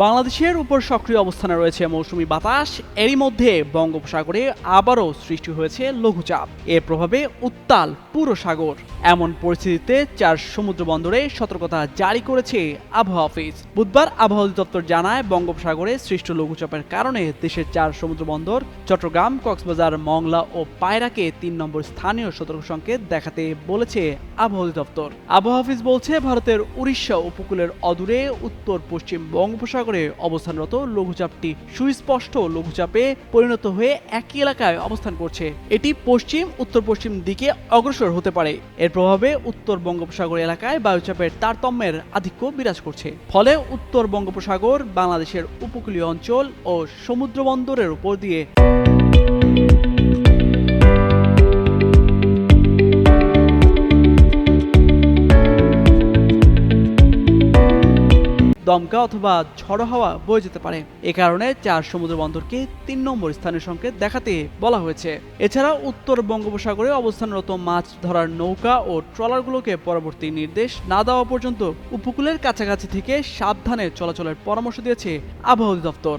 বাংলাদেশের উপর সক্রিয় অবস্থানে রয়েছে মৌসুমি বাতাস। এরই মধ্যে বঙ্গোপসাগরে আবারও সৃষ্টি হয়েছে লঘুচাপ। এর প্রভাবে উত্তাল পুরো সাগর এমন পরিস্থিতিতে চার সমুদ্র বন্দরে সতর্কতা জারি করেছে আবহাওয়া অফিস। বুধবার আবহাওয়া অধিদপ্তর জানায়, বঙ্গোপসাগরে সৃষ্ট লঘুচাপের কারণে দেশের চার সমুদ্র বন্দর চট্টগ্রাম, কক্সবাজার, মংলা ও পায়রাকে তিন নম্বর স্থানীয় সতর্ক সংকেত দেখাতে বলেছে আবহাওয়া অধিদপ্তর। আবহাওয়া অফিস বলছে, ভারতের উড়িষ্যা উপকূলের অদূরে উত্তর পশ্চিম বঙ্গোপসাগরে অবস্থানরত লঘুচাপটি সুস্পষ্ট লঘুচাপে পরিণত হয়ে একই এলাকায় অবস্থান করছে। এটি পশ্চিম উত্তর পশ্চিম দিকে অগ্রসর হতে পারে। এর প্রভাবে উত্তর বঙ্গোপসাগর এলাকায় বায়ুচাপের তারতম্যের আধিক্য বিরাজ করছে। ফলে উত্তর বঙ্গোপসাগর, বাংলাদেশের উপকূলীয় অঞ্চল ও সমুদ্র বন্দরের উপর দিয়ে দমকা অথবা ঝড়ো হাওয়া বয়ে যেতে পারে। এ কারণে চার সমুদ্র বন্দরকে তিন নম্বর স্থানের সংকেত দেখাতে বলা হয়েছে। এছাড়া উত্তর বঙ্গোপসাগরে অবস্থানরত মাছ ধরার নৌকা ও ট্রলারগুলোকে পরবর্তী নির্দেশ না দেওয়া পর্যন্ত উপকূলের কাছাকাছি থেকে সাবধানে চলাচলের পরামর্শ দিয়েছে আবহাওয়া অধিদপ্তর।